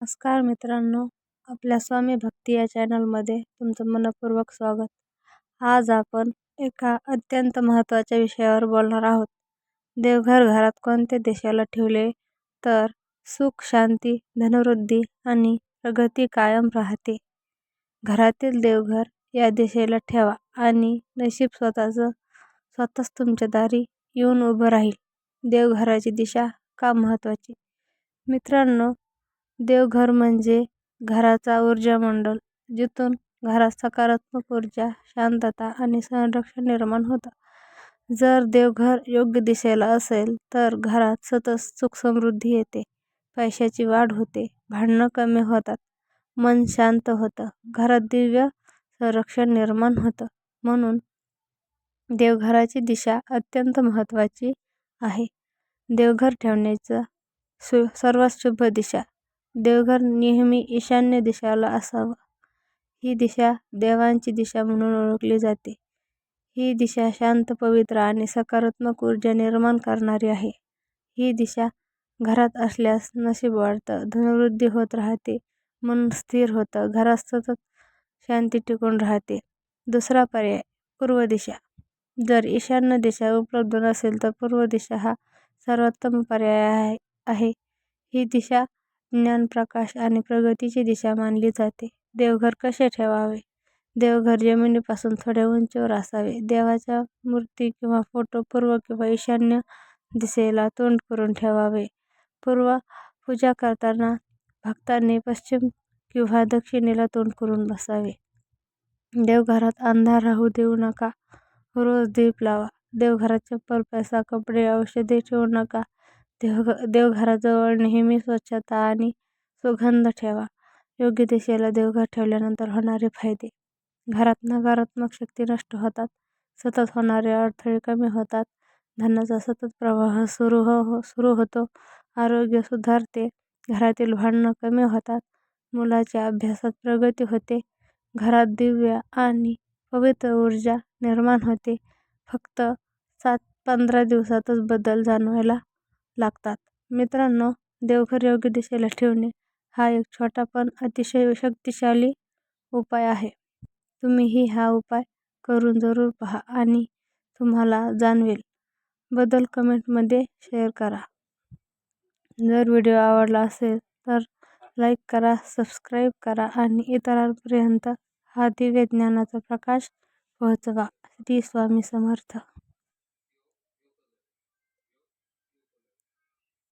नमस्कार मित्रांनो आपल्या स्वामी भक्ती या चॅनलमध्ये तुमचं मनपूर्वक स्वागत. आज आपण एका अत्यंत महत्त्वाच्या विषयावर बोलणार आहोत. देवघर घरात कोणत्या देशाला ठेवले तर सुख शांती धनवृद्धी आणि प्रगती कायम राहते? घरातील देवघर या दिशेला ठेवा आणि नशीब स्वतःचं स्वतःच तुमच्या दारी येऊन उभं राहील. देवघराची दिशा का महत्त्वाची? मित्रांनो देवघर म्हणजे घराचा ऊर्जामंडल जिथून घरात सकारात्मक ऊर्जा शांतता आणि संरक्षण निर्माण होतं. जर देवघर योग्य दिशेला असेल तर घरात सतत सुख समृद्धी येते पैशाची वाढ होते भांडणं कमी होतात मन शांत होतं घरात दिव्य संरक्षण निर्माण होतं. म्हणून देवघराची दिशा अत्यंत महत्त्वाची आहे. देवघर ठेवण्याचं सु सर्वात शुभ दिशा देवघर नेहमी ईशान्य दिशेला असावं. ही दिशा देवांची दिशा म्हणून ओळखली जाते. ही दिशा शांत पवित्र आणि सकारात्मक ऊर्जा निर्माण करणारी आहे. ही दिशा घरात असल्यास नशीब वाढतं धनवृद्धी होत राहते मन स्थिर होतं घरात सतत शांती टिकून राहते. दुसरा पर्याय पूर्व दिशा. जर ईशान्य दिशा उपलब्ध नसेल तर पूर्व दिशा हा सर्वोत्तम पर्याय आहे. आहे ही दिशा ज्ञान प्रकाश आणि प्रगतीची दिशा मानली जाते. देवघर कसे ठेवावे? देवघर जमिनीपासून थोड्या उंचीवर असावे. देवाच्या मूर्ती किंवा फोटो पूर्व किंवा ईशान्य दिशेला तोंड करून ठेवावे. पूर्व पूजा करताना भक्तांनी पश्चिम किंवा दक्षिणेला तोंड करून बसावे. देवघरात अंधार राहू देऊ नका. रोज दीप लावा. देवघरात चप्पल पैसा कपडे औषधे ठेवू नका. देव देवघराजवळ नेहमी स्वच्छता आणि सुगंध ठेवा. योग्य दिशेला देवघर ठेवल्यानंतर होणारे फायदे. घरात नकारात्मक शक्ती नष्ट होतात. सतत होणारे अडथळे कमी होतात. धनाचा सतत प्रवाह सुरू हो हो सुरू होतो. आरोग्य सुधारते. घरातील भांडणं कमी होतात. मुलाच्या अभ्यासात प्रगती होते. घरात दिव्य आणि पवित्र ऊर्जा निर्माण होते. फक्त सात पंधरा दिवसातच बदल जाणवायला लागतात. मित्रांनो देवघर योग्य दिशेला ठेवणे हा एक छोटा पण अतिशय शक्तिशाली उपाय आहे. तुम्हीही हा उपाय करून जरूर पहा आणि तुम्हाला जाणवेल. बदल कमेंटमध्ये शेअर करा. जर व्हिडिओ आवडला असेल तर लाईक करा सबस्क्राईब करा आणि इतरांपर्यंत हा दिव्य ज्ञानाचा प्रकाश पोहोचवा. श्री स्वामी समर्थ.